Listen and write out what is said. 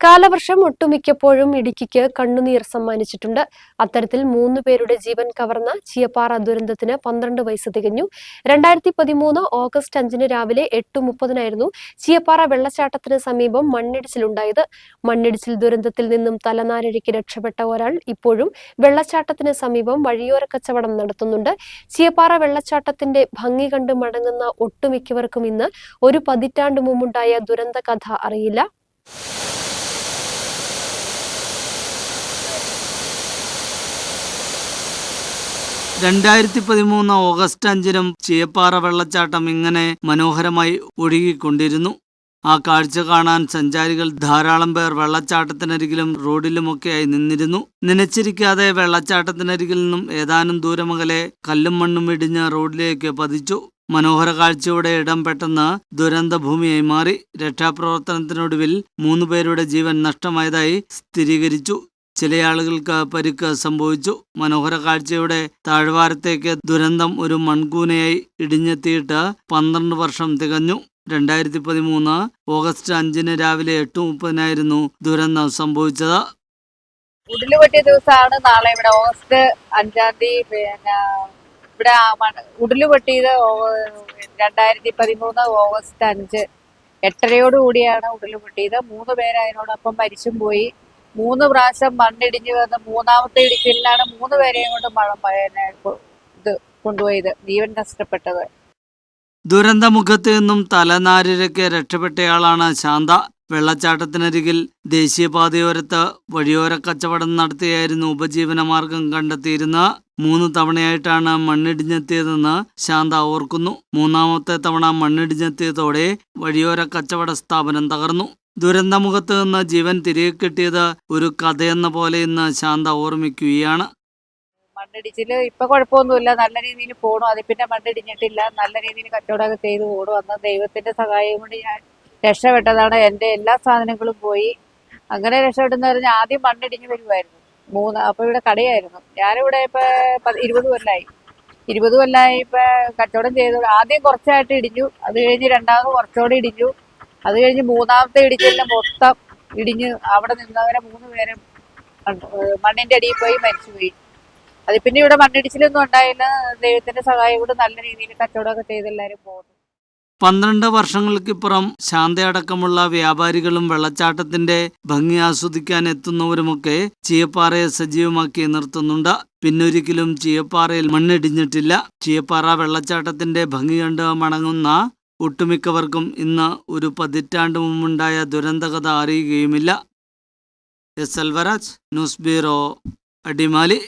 കാലവർഷം ഒട്ടുമിക്കപ്പോഴും ഇടുക്കിക്ക് കണ്ണുനീർ സമ്മാനിച്ചിട്ടുണ്ട്. അത്തരത്തിൽ മൂന്ന് പേരുടെ ജീവൻ കവർന്ന ചിയപ്പാറ ദുരന്തത്തിന് പന്ത്രണ്ട് വയസ്സ് തികഞ്ഞു. രണ്ടായിരത്തി പതിമൂന്ന് ഓഗസ്റ്റ് അഞ്ചിന് രാവിലെ എട്ട് മുപ്പതിനായിരുന്നു ചിയപ്പാറ വെള്ളച്ചാട്ടത്തിന് സമീപം മണ്ണിടിച്ചിലുണ്ടായത്. മണ്ണിടിച്ചിൽ ദുരന്തത്തിൽ നിന്നും തലനാരിഴയ്ക്ക് രക്ഷപ്പെട്ട ഒരാൾ ഇപ്പോഴും വെള്ളച്ചാട്ടത്തിന് സമീപം വഴിയോര കച്ചവടം നടത്തുന്നുണ്ട്. ചിയപ്പാറ വെള്ളച്ചാട്ടത്തിന്റെ ഭംഗി കണ്ട് മടങ്ങുന്ന ഒട്ടുമിക്കവർക്കും ഇന്ന് ഒരു പതിറ്റാണ്ട് മുമ്പുണ്ടായ ദുരന്ത കഥ അറിയില്ല. രണ്ടായിരത്തി പതിമൂന്ന് ഓഗസ്റ്റ് അഞ്ചിനും ചീയപ്പാറ വെള്ളച്ചാട്ടം ഇങ്ങനെ മനോഹരമായി ഒഴുകിക്കൊണ്ടിരുന്നു. ആ കാഴ്ച കാണാൻ സഞ്ചാരികൾ ധാരാളം പേർ വെള്ളച്ചാട്ടത്തിനരികിലും റോഡിലുമൊക്കെയായി നിന്നിരുന്നു. നനച്ചിരിക്കാതെ വെള്ളച്ചാട്ടത്തിനരികിൽ നിന്നും ഏതാനും ദൂരമകലെ കല്ലും മണ്ണും ഇടിഞ്ഞ് റോഡിലേക്ക് പതിച്ചു. മനോഹര കാഴ്ചയുടെ ഇടം പെട്ടെന്ന് ദുരന്തഭൂമിയായി മാറി. രക്ഷാപ്രവർത്തനത്തിനൊടുവിൽ മൂന്നുപേരുടെ ജീവൻ നഷ്ടമായതായി സ്ഥിരീകരിച്ചു. ചില ആളുകൾക്ക് പരുക്ക് സംഭവിച്ചു. മനോഹര കാഴ്ചയുടെ താഴ്വാരത്തേക്ക് ദുരന്തം ഒരു മൺകൂനയായി ഇടിഞ്ഞെത്തിയിട്ട് പന്ത്രണ്ട് വർഷം തികഞ്ഞു. രണ്ടായിരത്തി പതിമൂന്ന് ഓഗസ്റ്റ് അഞ്ചിന് രാവിലെ എട്ട് മുപ്പതിനായിരുന്നു ദുരന്തം സംഭവിച്ചത്. ഉരുൾ പൊട്ടിയ ദിവസമാണ് നാളെ ഇവിടെ. ഓഗസ്റ്റ് അഞ്ചാം തീയതി പിന്നെ ഇവിടെ ഉരുൾ പൊട്ടിയത് രണ്ടായിരത്തി പതിമൂന്ന് ഓഗസ്റ്റ് അഞ്ച്. എട്ടരയോടുകൂടിയാണ് ഉരുൾ പൊട്ടിയത്. മൂന്ന് പേര് അതിനോടൊപ്പം മരിച്ചും പോയി. മൂന്ന് പ്രാവശ്യം മണ്ണിടിഞ്ഞു വന്ന് മൂന്നാമത്തെ ഇടിക്കലിലാണ് മൂന്ന് പേരെയും കൊണ്ട് മഴ ഇത് കൊണ്ടുപോയത്. ജീവൻ നഷ്ടപ്പെട്ടത്. ദുരന്തമുഖത്ത് നിന്നും തലനാരിരക്ക് രക്ഷപ്പെട്ടയാളാണ് ശാന്ത. വെള്ളച്ചാട്ടത്തിനരികിൽ ദേശീയപാതയോരത്ത് വഴിയോര കച്ചവടം നടത്തിയായിരുന്നു ഉപജീവനമാർഗം കണ്ടെത്തിയിരുന്ന മൂന്ന് തവണയായിട്ടാണ് മണ്ണിടിഞ്ഞെത്തിയതെന്ന് ശാന്ത ഓർക്കുന്നു. മൂന്നാമത്തെ തവണ മണ്ണിടിഞ്ഞെത്തിയതോടെ വഴിയോര കച്ചവട സ്ഥാപനം തകർന്നു. ദുരന്തമുഖത്ത് നിന്ന് ജീവൻ തിരികെ കിട്ടിയത് ഒരു കഥയെന്ന പോലെ ഇന്ന് ശാന്ത ഓർമ്മിക്കുകയാണ്. മണ്ണിടിച്ചിൽ ഇപ്പൊ കുഴപ്പമൊന്നുമില്ല. നല്ല രീതിയിൽ പോണു. അതിൽ പിന്നെ മണ്ണിടിഞ്ഞിട്ടില്ല. നല്ല രീതിയിൽ കച്ചവടമൊക്കെ ചെയ്തു പോണു അന്ന് ദൈവത്തിന്റെ സഹായം കൊണ്ട് ഞാൻ രക്ഷപ്പെട്ടതാണ്. എന്റെ എല്ലാ സാധനങ്ങളും പോയി. അങ്ങനെ രക്ഷപ്പെട്ടെന്ന് പറഞ്ഞാൽ ആദ്യം മണ്ണിടിഞ്ഞ് വരുമായിരുന്നു മൂന്ന് അപ്പൊ ഇവിടെ കടയായിരുന്നു. ഞാനിവിടെ ഇപ്പൊ ഇരുപത് കൊല്ലായി. ഇരുപത് കൊല്ലായി ഇപ്പൊ കച്ചവടം ചെയ്തു. ആദ്യം കുറച്ചായിട്ട് ഇടിഞ്ഞു. അത് കഴിഞ്ഞ് രണ്ടാമത് കുറച്ചുകൂടി ഇടിഞ്ഞു. അത് കഴിഞ്ഞ് മൂന്നാമത്തെ ഇടിച്ചിലിന് മൊത്തം ഇടിഞ്ഞ് അവിടെ നിന്നവരെ മൂന്ന് പേരെ മണ്ണിന്റെ അടിയിൽ പോയി മരിച്ചുപോയി അത് പിന്നെ ഇവിടെ മണ്ണിടിച്ചിലൊന്നും ഉണ്ടായില്ല. ദൈവത്തിന്റെ സഹായം കൊണ്ട് നല്ല രീതിയിൽ കച്ചവടമൊക്കെ ചെയ്ത് എല്ലാവരും പോകുന്നു. പന്ത്രണ്ട് വർഷങ്ങൾക്കിപ്പുറം ശാന്തയടക്കമുള്ള വ്യാപാരികളും വെള്ളച്ചാട്ടത്തിന്റെ ഭംഗി ആസ്വദിക്കാൻ എത്തുന്നവരുമൊക്കെ ചീയപ്പാറയെ സജീവമാക്കി നിർത്തുന്നുണ്ട്. പിന്നൊരിക്കലും ചീയപ്പാറയിൽ മണ്ണിടിഞ്ഞിട്ടില്ല. ചീയപ്പാറ വെള്ളച്ചാട്ടത്തിന്റെ ഭംഗി കണ്ട് മടങ്ങുന്ന ഒട്ടുമിക്കവർക്കും ഇന്ന് ഒരു പതിറ്റാണ്ട് മുമ്പുണ്ടായ ദുരന്തകഥ അറിയുകയുമില്ല. S. Elvaraj news bureau Adimali.